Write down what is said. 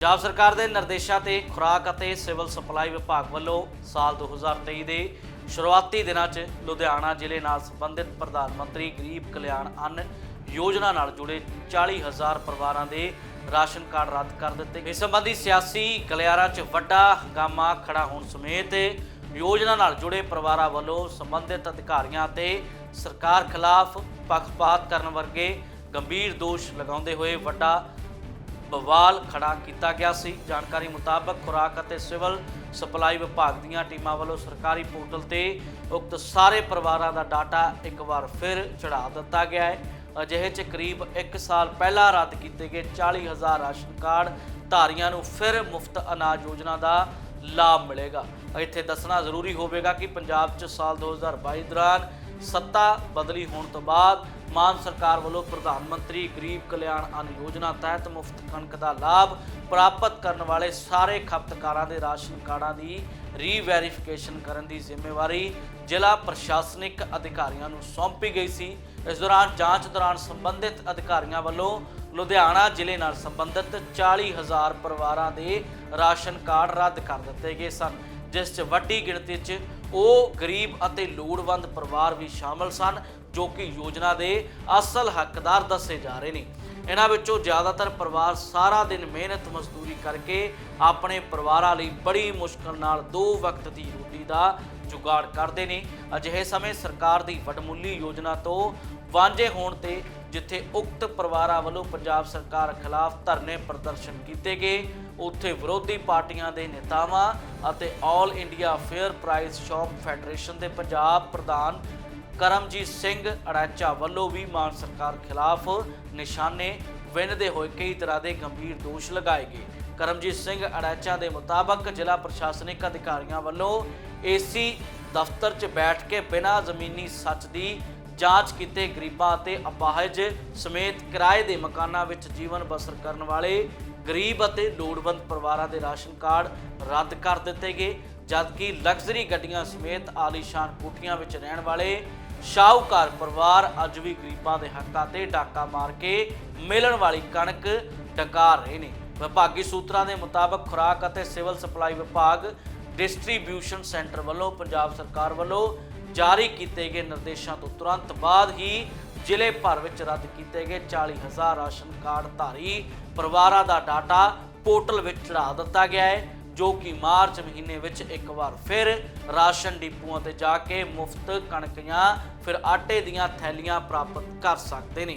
ਪੰਜਾਬ ਸਰਕਾਰ ਦੇ ਨਿਰਦੇਸ਼ਾਂ ਤੇ ਖੁਰਾਕ ਅਤੇ ਸਿਵਲ ਸਪਲਾਈ ਵਿਭਾਗ ਵੱਲੋਂ ਸਾਲ 2023 ਦੇ ਸ਼ੁਰੂਆਤੀ ਦਿਨਾਂ 'ਚ ਲੁਧਿਆਣਾ ਜ਼ਿਲ੍ਹੇ ਨਾਲ ਸੰਬੰਧਿਤ ਪ੍ਰਧਾਨ ਮੰਤਰੀ ਗਰੀਬ ਕਲਿਆਣ ਅੰਨ ਯੋਜਨਾ ਨਾਲ ਜੁੜੇ 40000 ਪਰਿਵਾਰਾਂ ਦੇ ਰਾਸ਼ਨ ਕਾਰਡ ਰੱਦ ਕਰ ਦਿੱਤੇ ਇਸ ਸੰਬੰਧੀ ਸਿਆਸੀ ਗਲਿਆਰਾ 'ਚ ਵੱਡਾ ਹੰਗਾਮਾ ਖੜਾ ਹੋਣ ਸਮੇਤ ਯੋਜਨਾ ਨਾਲ ਜੁੜੇ ਪਰਿਵਾਰਾਂ ਵੱਲੋਂ ਸੰਬੰਧਿਤ ਅਧਿਕਾਰੀਆਂ ਤੇ ਸਰਕਾਰ ਖਿਲਾਫ ਪੱਖਪਾਤ ਕਰਨ ਵਰਗੇ ਗੰਭੀਰ ਦੋਸ਼ ਲਗਾਉਂਦੇ ਹੋਏ ਵੱਡਾ ਬਵਾਲ ਖੜਾ ਕੀਤਾ ਗਿਆ ਸੀ। ਜਾਣਕਾਰੀ ਮੁਤਾਬਕ ਖੁਰਾਕ ਅਤੇ ਸਿਵਲ ਸਪਲਾਈ ਵਿਭਾਗ ਦੀਆਂ ਟੀਮਾਂ ਵੱਲੋਂ ਸਰਕਾਰੀ ਪੋਰਟਲ ਤੇ ਉਕਤ ਸਾਰੇ ਪਰਿਵਾਰਾਂ ਦਾ ਡਾਟਾ ਇੱਕ ਵਾਰ ਫਿਰ ਚੜਾ ਦਿੱਤਾ ਗਿਆ ਹੈ। ਅਜਿਹੇ ਚ ਕਰੀਬ 1 ਸਾਲ ਪਹਿਲਾਂ ਰੱਦ ਕੀਤੇ ਗਏ 40000 ਰਾਸ਼ਨ ਕਾਰਡ ਧਾਰੀਆਂ ਨੂੰ ਫਿਰ ਮੁਫਤ ਅਨਾਜ ਯੋਜਨਾ ਦਾ ਲਾਭ ਮਿਲੇਗਾ। ਇੱਥੇ ਦੱਸਣਾ ਜ਼ਰੂਰੀ ਹੋਵੇਗਾ ਕਿ ਪੰਜਾਬ 'ਚ ਸਾਲ 2022 ਦੌਰਾਨ ਸੱਤਾ ਬਦਲੀ ਹੋਣ ਤੋਂ ਬਾਅਦ ਮਾਨ ਸਰਕਾਰ ਵੱਲੋਂ ਪ੍ਰਧਾਨ ਮੰਤਰੀ ਗਰੀਬ ਕਲਿਆਣ ਅੰਨ ਯੋਜਨਾ ਤਹਿਤ ਮੁਫਤ ਕਣਕ ਦਾ ਲਾਭ ਪ੍ਰਾਪਤ ਕਰਨ ਵਾਲੇ ਸਾਰੇ ਖਪਤਕਾਰਾਂ ਦੇ ਰਾਸ਼ਨ ਕਾਰਡਾਂ ਦੀ ਰੀਵੈਰੀਫਿਕੇਸ਼ਨ ਕਰਨ ਦੀ ਜ਼ਿੰਮੇਵਾਰੀ ਜ਼ਿਲ੍ਹਾ ਪ੍ਰਸ਼ਾਸਨਿਕ ਅਧਿਕਾਰੀਆਂ ਨੂੰ ਸੌਂਪੀ ਗਈ ਸੀ। ਇਸ ਦੌਰਾਨ ਜਾਂਚ ਦੌਰਾਨ ਸੰਬੰਧਿਤ ਅਧਿਕਾਰੀਆਂ ਵੱਲੋਂ ਲੁਧਿਆਣਾ ਜ਼ਿਲ੍ਹੇ ਨਾਲ ਸੰਬੰਧਿਤ 40000 ਪਰਿਵਾਰਾਂ ਦੇ ਰਾਸ਼ਨ ਕਾਰਡ ਰੱਦ ਕਰ ਦਿੱਤੇ ਗਏ ਸਨ। ਜਿਸ 'ਚ ਵੱਡੀ ਗਿਣਤੀ 'ਚ ਉਹ ਗਰੀਬ ਅਤੇ ਲੋੜਵੰਦ ਪਰਿਵਾਰ ਵੀ ਸ਼ਾਮਲ ਸਨ, ਜੋ ਕਿ ਯੋਜਨਾ ਦੇ ਅਸਲ ਹੱਕਦਾਰ ਦੱਸੇ ਜਾ ਰਹੇ ਨੇ। ਇਹਨਾਂ ਵਿੱਚੋਂ ਜ਼ਿਆਦਾਤਰ ਪਰਿਵਾਰ ਸਾਰਾ ਦਿਨ ਮਿਹਨਤ ਮਜ਼ਦੂਰੀ ਕਰਕੇ ਆਪਣੇ ਪਰਿਵਾਰਾਂ ਲਈ ਬੜੀ ਮੁਸ਼ਕਲ ਨਾਲ ਦੋ ਵਕਤ ਦੀ ਰੋਟੀ ਦਾ ਜੁਗਾੜ ਕਰਦੇ ਨੇ। ਅਜਿਹੇ ਸਮੇਂ ਸਰਕਾਰ ਦੀ ਵਡਮੁੱਲੀ ਯੋਜਨਾ ਤੋਂ ਵਾਂਝੇ ਹੋਣ ਤੇ ਜਿੱਥੇ ਉਕਤ ਪਰਿਵਾਰਾਂ ਵੱਲੋਂ ਪੰਜਾਬ ਸਰਕਾਰ ਖਿਲਾਫ ਧਰਨੇ ਪ੍ਰਦਰਸ਼ਨ ਕੀਤੇ ਗਏ। ਉੱਥੇ ਵਿਰੋਧੀ ਪਾਰਟੀਆਂ ਦੇ ਨੇਤਾਵਾਂ ਅਤੇ all India fair price shop federation ਦੇ ਪੰਜਾਬ ਪ੍ਰਧਾਨ ਕਰਮਜੀਤ ਸਿੰਘ ਅੜਾਚਾ ਵੱਲੋਂ ਵੀ ਮਾਨ ਸਰਕਾਰ ਖਿਲਾਫ ਨਿਸ਼ਾਨੇ ਵਿੰਨਦੇ ਹੋਏ ਕਈ ਤਰ੍ਹਾਂ ਦੇ ਗੰਭੀਰ ਦੋਸ਼ ਲਗਾਏ ਗਏ। ਕਰਮਜੀਤ ਸਿੰਘ ਅੜਾਚਾ ਦੇ ਮੁਤਾਬਕ ਜ਼ਿਲ੍ਹਾ ਪ੍ਰਸ਼ਾਸਨਿਕ ਅਧਿਕਾਰੀਆਂ ਵੱਲੋਂ ਏਸੀ ਦਫ਼ਤਰ 'ਚ ਬੈਠ ਕੇ ਬਿਨਾਂ ਜ਼ਮੀਨੀ ਸੱਚ ਦੀ ਜਾਂਚ ਕੀਤੇ ਗਰੀਬਾਂ ਅਤੇ ਅਪਾਹਜ ਸਮੇਤ ਕਿਰਾਏ ਦੇ ਮਕਾਨਾਂ ਵਿੱਚ ਜੀਵਨ ਬਸਰ ਕਰਨ ਵਾਲੇ ਗਰੀਬ ਅਤੇ ਲੋੜਵੰਦ ਪਰਿਵਾਰਾਂ ਦੇ ਰਾਸ਼ਨ ਕਾਰਡ ਰੱਦ ਕਰ ਦਿੱਤੇ ਗਏ, ਜਦਕਿ ਲਗਜ਼ਰੀ ਗੱਡੀਆਂ ਸਮੇਤ ਆਲੀਸ਼ਾਨ ਕੋਠੀਆਂ ਵਿੱਚ ਰਹਿਣ ਵਾਲੇ ਸ਼ਾਹੂਕਾਰ ਪਰਿਵਾਰ ਅੱਜ ਵੀ ਗਰੀਬਾਂ ਦੇ ਹੱਕਾਂ ਤੇ ਡਾਕਾ ਮਾਰ ਕੇ ਮਿਲਣ ਵਾਲੀ ਕਣਕ ਡਕਾ ਰਹੇ ਨੇ। ਵਿਭਾਗੀ ਸੂਤਰਾਂ ਦੇ ਮੁਤਾਬਕ ਖੁਰਾਕ ਅਤੇ ਸਿਵਲ ਸਪਲਾਈ ਵਿਭਾਗ ਡਿਸਟ੍ਰੀਬਿਊਸ਼ਨ ਸੈਂਟਰ ਵੱਲੋਂ ਪੰਜਾਬ ਸਰਕਾਰ ਵੱਲੋਂ ਜਾਰੀ ਕੀਤੇ ਗਏ ਨਿਰਦੇਸ਼ਾਂ ਤੋਂ ਤੁਰੰਤ ਬਾਅਦ ਹੀ ਜ਼ਿਲ੍ਹੇ ਭਰ ਵਿੱਚ ਰੱਦ ਕੀਤੇ ਗਏ 40000 ਰਾਸ਼ਨ ਕਾਰਡ ਧਾਰੀ ਪਰਿਵਾਰਾਂ ਦਾ ਡਾਟਾ ਪੋਰਟਲ ਵਿੱਚ ਚੜਾ ਦਿੱਤਾ ਗਿਆ ਹੈ, ਜੋ ਕਿ ਮਾਰਚ ਮਹੀਨੇ ਵਿੱਚ ਇੱਕ ਵਾਰ ਫਿਰ ਰਾਸ਼ਨ ਡਿਪੂਆਂ ਤੇ ਜਾ ਕੇ ਮੁਫਤ ਕਣਕ ਜਾਂ ਫਿਰ ਆਟੇ ਦੀਆਂ ਥੈਲੀਆਂ ਪ੍ਰਾਪਤ ਕਰ ਸਕਦੇ ਨੇ।